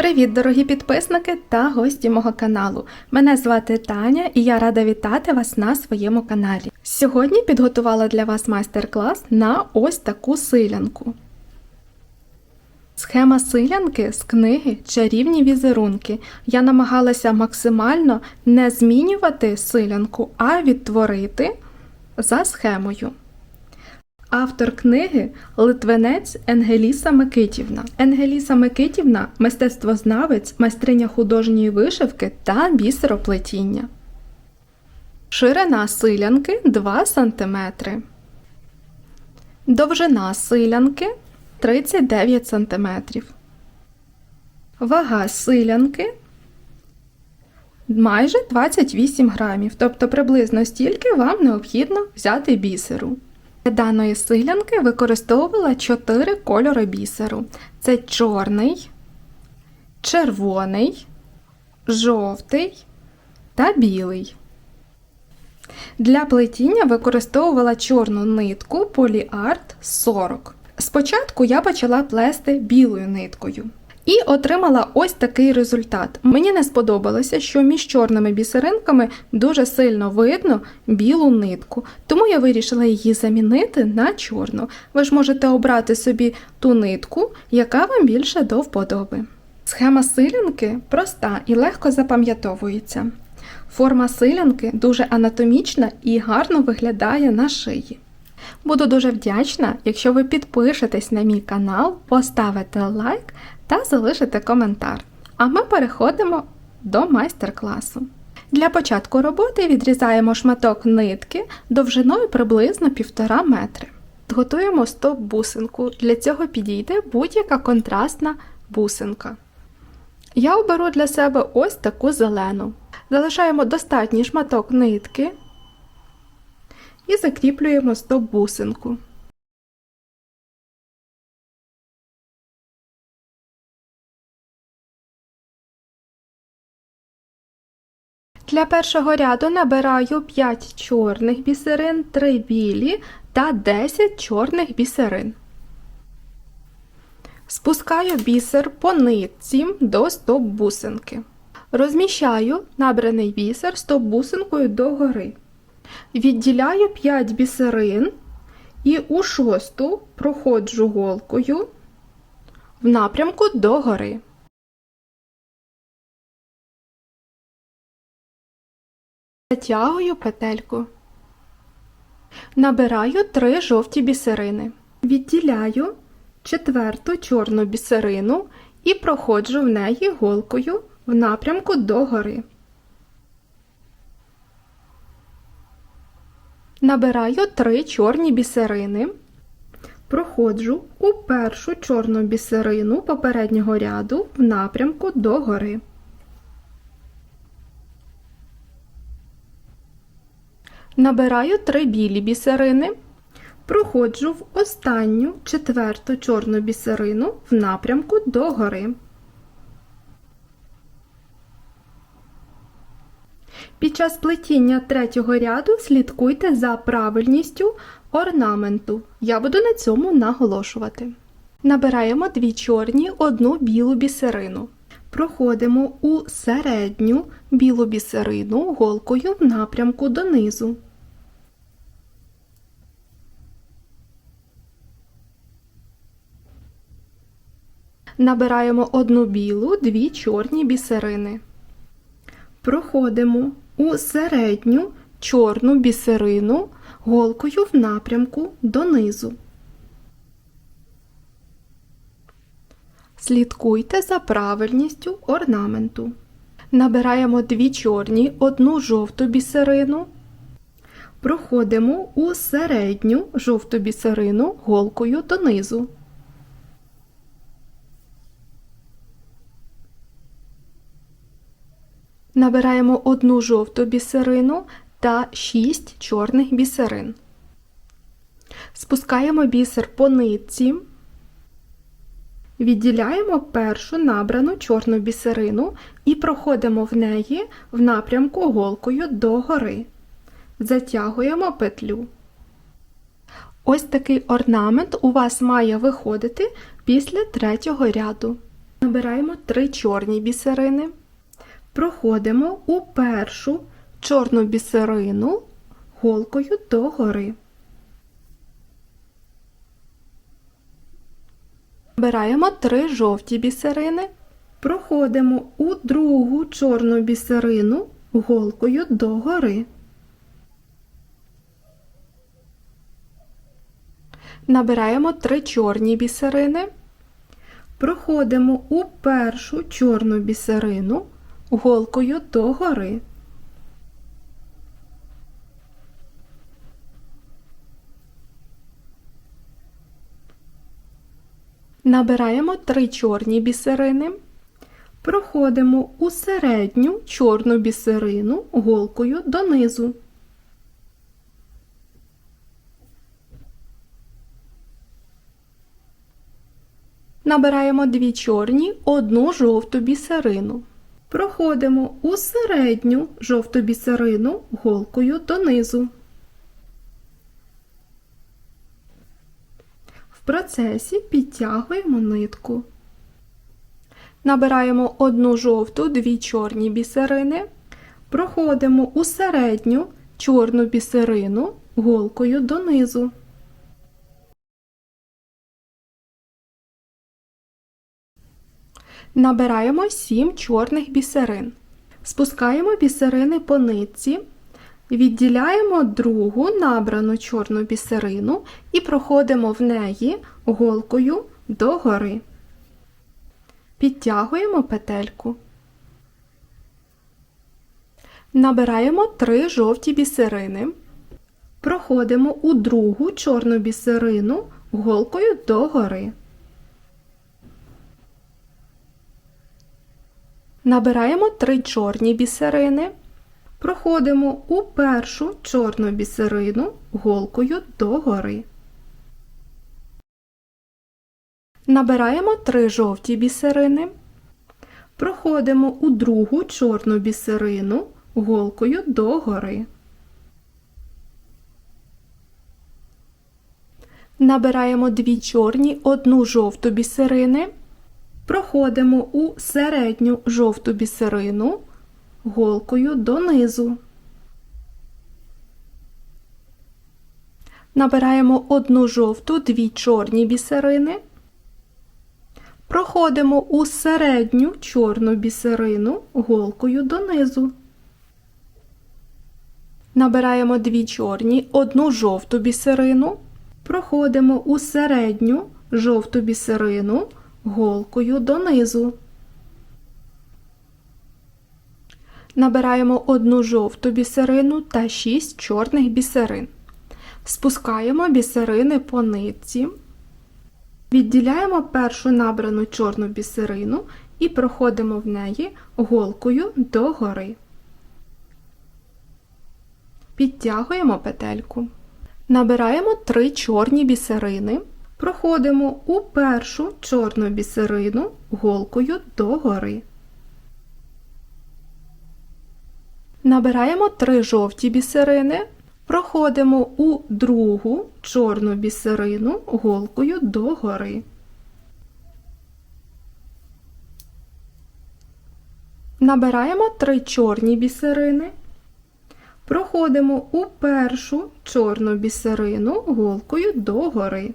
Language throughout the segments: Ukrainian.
Привіт, дорогі підписники та гості мого каналу. Мене звати Таня і я рада вітати вас на своєму каналі. Сьогодні підготувала для вас майстер-клас на ось таку силянку. Схема силянки з книги Чарівні візерунки. Я намагалася максимально не змінювати силянку, а відтворити за схемою. Автор книги Литвинець Енгеліса Микитівна. Енгеліса Микитівна мистецтвознавець, майстриня художньої вишивки та бісероплетіння. Ширина силянки 2 см. Довжина силянки 39 см. Вага силянки майже 28 грамів, тобто приблизно стільки вам необхідно взяти бісеру. Для даної силянки використовувала 4 кольори бісеру: це чорний, червоний, жовтий та білий. Для плетіння використовувала чорну нитку Polyart 40. Спочатку я почала плести білою ниткою. І отримала ось такий результат. Мені не сподобалося, що між чорними бісеринками дуже сильно видно білу нитку, тому я вирішила її замінити на чорну. Ви ж можете обрати собі ту нитку, яка вам більше до вподоби. Схема силянки проста і легко запам'ятовується. Форма силянки дуже анатомічна і гарно виглядає на шиї. Буду дуже вдячна, якщо ви підпишетесь на мій канал, поставите лайк та залишите коментар. А ми переходимо до майстер-класу. Для початку роботи відрізаємо шматок нитки довжиною приблизно 1,5 метри. Готуємо стоп-бусинку. Для цього підійде будь-яка контрастна бусинка. Я оберу для себе ось таку зелену. Залишаємо достатній шматок нитки і закріплюємо стоп-бусинку. Для першого ряду набираю 5 чорних бісерин, 3 білі та 10 чорних бісерин. Спускаю бісер по нитці до стоп-бусинки. Розміщаю набраний бісер стоп-бусинкою догори. Відділяю 5 бісерин і у шосту проходжу голкою в напрямку догори. Затягую петельку. Набираю 3 жовті бісерини. Відділяю четверту чорну бісерину і проходжу в неї голкою в напрямку догори. Набираю 3 чорні бісерини. Проходжу у першу чорну бісерину попереднього ряду в напрямку догори. Набираю 3 білі бісерини. Проходжу в останню четверту чорну бісерину в напрямку догори. Під час плетіння третього ряду слідкуйте за правильністю орнаменту. Я буду на цьому наголошувати. Набираємо дві чорні, одну білу бісерину. Проходимо у середню білу бісерину голкою в напрямку донизу. Набираємо одну білу, дві чорні бісерини. Проходимо у середню чорну бісерину голкою в напрямку донизу. Слідкуйте за правильністю орнаменту. Набираємо дві чорні, одну жовту бісерину. Проходимо у середню жовту бісерину голкою донизу. Набираємо одну жовту бісерину та 6 чорних бісерин. Спускаємо бісер по нитці. Відділяємо першу набрану чорну бісерину і проходимо в неї в напрямку голкою догори. Затягуємо петлю. Ось такий орнамент у вас має виходити після третього ряду. Набираємо три чорні бісерини. Проходимо у першу чорну бісерину голкою догори. Набираємо три жовті бісерини. Проходимо у другу чорну бісерину голкою догори. Набираємо три чорні бісерини. Проходимо у першу чорну бісерину голкою догори. Набираємо три чорні бісерини. Проходимо у середню чорну бісерину голкою донизу. Набираємо дві чорні, одну жовту бісерину. Проходимо у середню жовту бісерину голкою донизу. В процесі підтягуємо нитку. Набираємо одну жовту, дві чорні бісерини. Проходимо у середню чорну бісерину голкою донизу. Набираємо 7 чорних бісерин. Спускаємо бісерини по нитці, відділяємо другу набрану чорну бісерину і проходимо в неї голкою догори. Підтягуємо петельку. Набираємо 3 жовті бісерини. Проходимо у другу чорну бісерину голкою догори. Набираємо три чорні бісерини. Проходимо у першу чорну бісерину голкою догори. Набираємо три жовті бісерини. Проходимо у другу чорну бісерину голкою догори. Набираємо дві чорні, одну жовту бісерини. Проходимо у середню жовту бісерину голкою донизу. Набираємо одну жовту, дві чорні бісерини. Проходимо у середню чорну бісерину голкою донизу. Набираємо дві чорні, одну жовту бісерину. Проходимо у середню жовту бісерину голкою донизу. Набираємо одну жовту бісерину та 6 чорних бісерин. Спускаємо бісерини по нитці. Відділяємо першу набрану чорну бісерину і проходимо в неї голкою догори. Підтягуємо петельку. Набираємо 3 чорні бісерини. Проходимо у першу чорну бісерину голкою догори. Набираємо три жовті бісерини. Проходимо у другу чорну бісерину голкою догори. Набираємо три чорні бісерини. Проходимо у першу чорну бісерину голкою догори.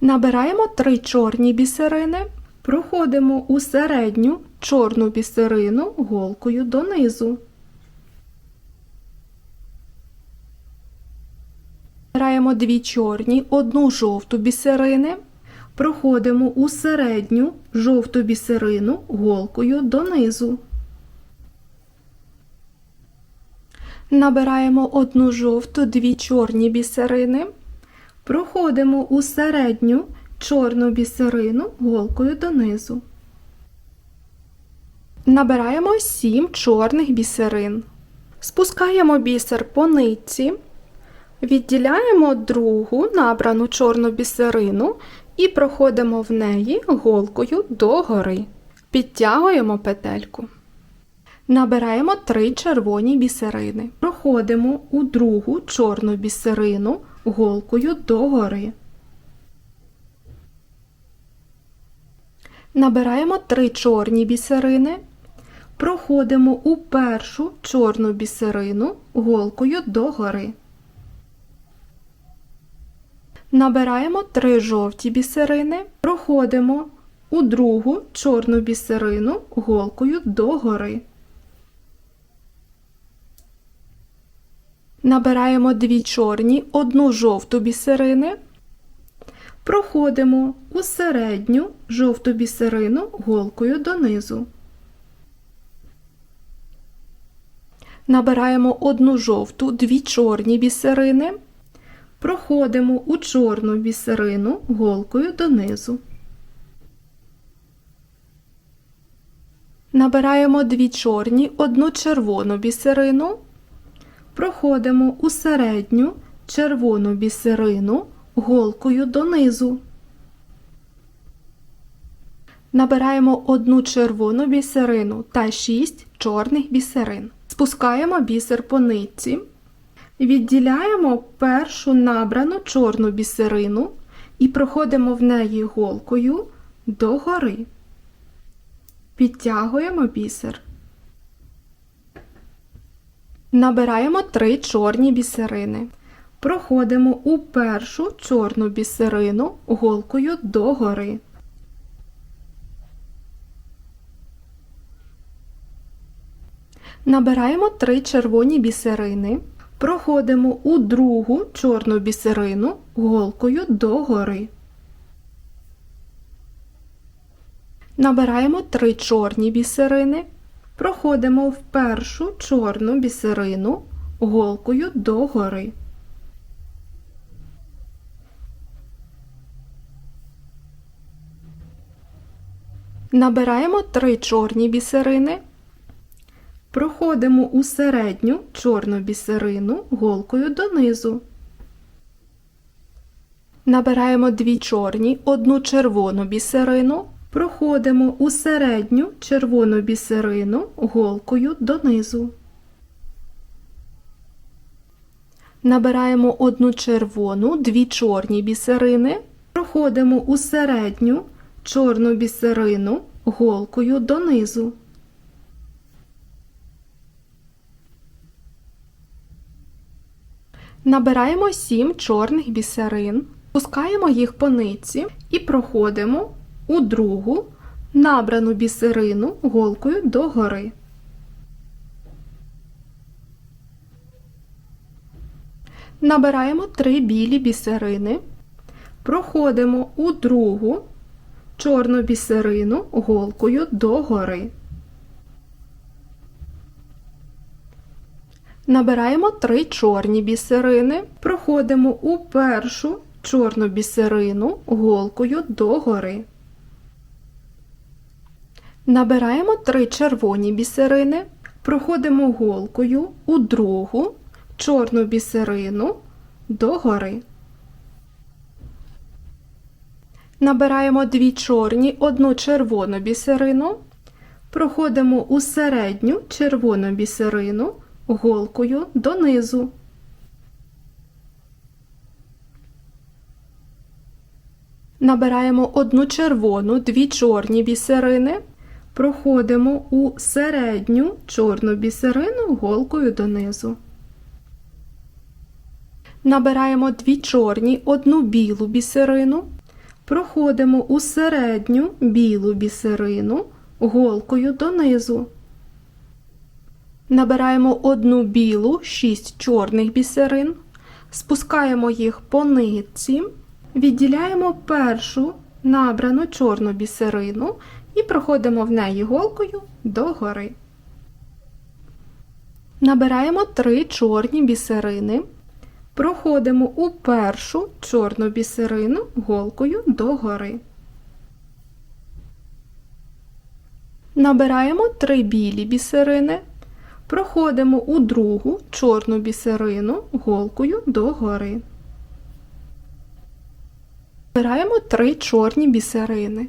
Набираємо три чорні бісерини, проходимо у середню чорну бісерину голкою донизу. Набираємо дві чорні, одну жовту бісерини, проходимо у середню жовту бісерину голкою донизу. Набираємо одну жовту, дві чорні бісерини. Проходимо у середню чорну бісерину голкою донизу. Набираємо 7 чорних бісерин. Спускаємо бісер по нитці, відділяємо другу набрану чорну бісерину і проходимо в неї голкою догори. Підтягуємо петельку. Набираємо 3 червоні бісерини. Проходимо у другу чорну бісерину голкою догори. Набираємо три чорні бісерини, проходимо у першу чорну бісерину голкою догори. Набираємо три жовті бісерини, проходимо у другу чорну бісерину голкою догори. Набираємо дві чорні, одну жовту бісерини. Проходимо у середню жовту бісерину голкою донизу. Набираємо одну жовту, дві чорні бісерини. Проходимо у чорну бісерину голкою донизу. Набираємо дві чорні, одну червону бісерину. Проходимо у середню червону бісерину голкою донизу. Набираємо одну червону бісерину та шість чорних бісерин. Спускаємо бісер по нитці. Відділяємо першу набрану чорну бісерину і проходимо в неї голкою догори. Підтягуємо бісер. Набираємо три чорні бісерини. Проходимо у першу чорну бісерину голкою догори. Набираємо три червоні бісерини. Проходимо у другу чорну бісерину голкою догори. Набираємо три чорні бісерини. Проходимо в першу чорну бісерину голкою догори. Набираємо три чорні бісерини. Проходимо у середню чорну бісерину голкою донизу. Набираємо дві чорні, одну червону бісерину. Проходимо у середню червону бісерину голкою донизу. Набираємо одну червону, дві чорні бісерини. Проходимо у середню чорну бісерину голкою донизу. Набираємо 7 чорних бісерин, пускаємо їх по нитці і проходимо у другу набрану бісерину голкою догори. Набираємо 3 білі бісерини, проходимо у другу чорну бісерину голкою догори. Набираємо три чорні бісерини, проходимо у першу чорну бісерину голкою догори. Набираємо три червоні бісерини, проходимо голкою у другу чорну бісерину догори. Набираємо дві чорні, одну червону бісерину, проходимо у середню червону бісерину голкою донизу. Набираємо одну червону, дві чорні бісерини, проходимо у середню чорну бісерину голкою донизу. Набираємо дві чорні, одну білу бісерину, проходимо у середню білу бісерину голкою донизу. Набираємо одну білу, 6 чорних бісерин, спускаємо їх по нитці, відділяємо першу набрану чорну бісерину і проходимо в неї голкою догори. Набираємо 3 чорні бісерини, проходимо у першу чорну бісерину голкою догори. Набираємо 3 білі бісерини. Проходимо у другу чорну бісерину голкою догори. Збираємо три чорні бісерини.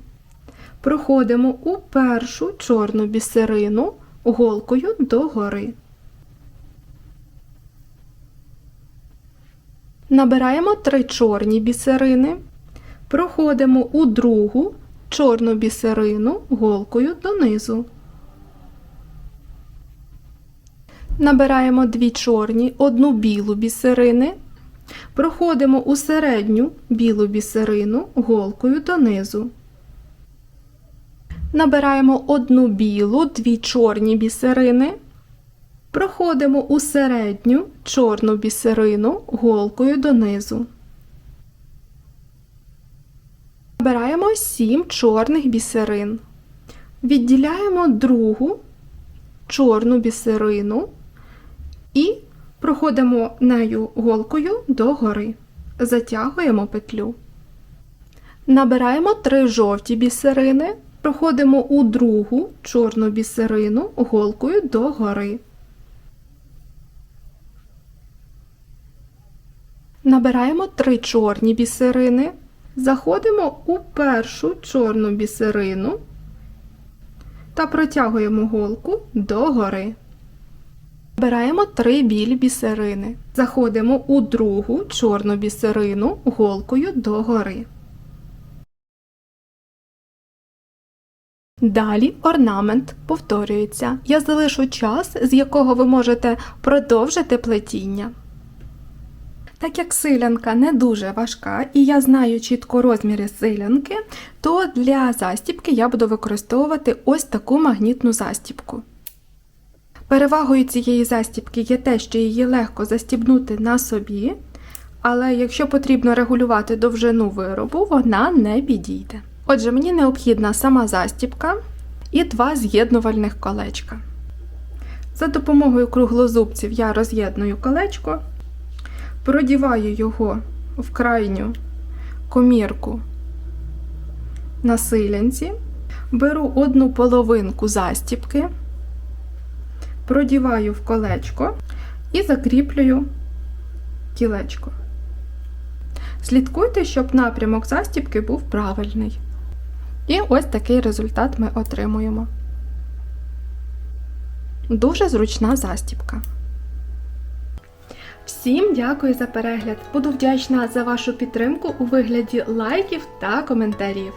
Проходимо у першу чорну бісерину голкою догори. Набираємо три чорні бісерини, проходимо у другу чорну бісерину голкою донизу. Набираємо дві чорні, одну білу бісерини, проходимо у середню білу бісерину голкою донизу. Набираємо одну білу, дві чорні бісерини, проходимо у середню чорну бісерину голкою донизу. Набираємо 7 чорних бісерин. Відділяємо другу чорну бісерину і проходимо нею голкою догори. Затягуємо петлю. Набираємо 3 жовті бісерини, проходимо у другу чорну бісерину голкою догори. Набираємо 3 чорні бісерини, заходимо у першу чорну бісерину та протягуємо голку догори. Набираємо 3 білі бісерини, заходимо у другу чорну бісерину голкою догори. Далі орнамент повторюється. Я залишу час, з якого ви можете продовжити плетіння. Так як силянка не дуже важка, і я знаю чітко розміри силянки, то для застібки я буду використовувати ось таку магнітну застібку. Перевагою цієї застібки є те, що її легко застібнути на собі, але якщо потрібно регулювати довжину виробу, вона не підійде. Отже, мені необхідна сама застібка і два з'єднувальних колечка. За допомогою круглозубців я роз'єдную колечко, продіваю його в крайню комірку на силянці, беру одну половинку застібки, продіваю в колечко і закріплюю кілечко. Слідкуйте, щоб напрямок застібки був правильний. І ось такий результат ми отримуємо. Дуже зручна застібка. Всім дякую за перегляд. Буду вдячна за вашу підтримку у вигляді лайків та коментарів.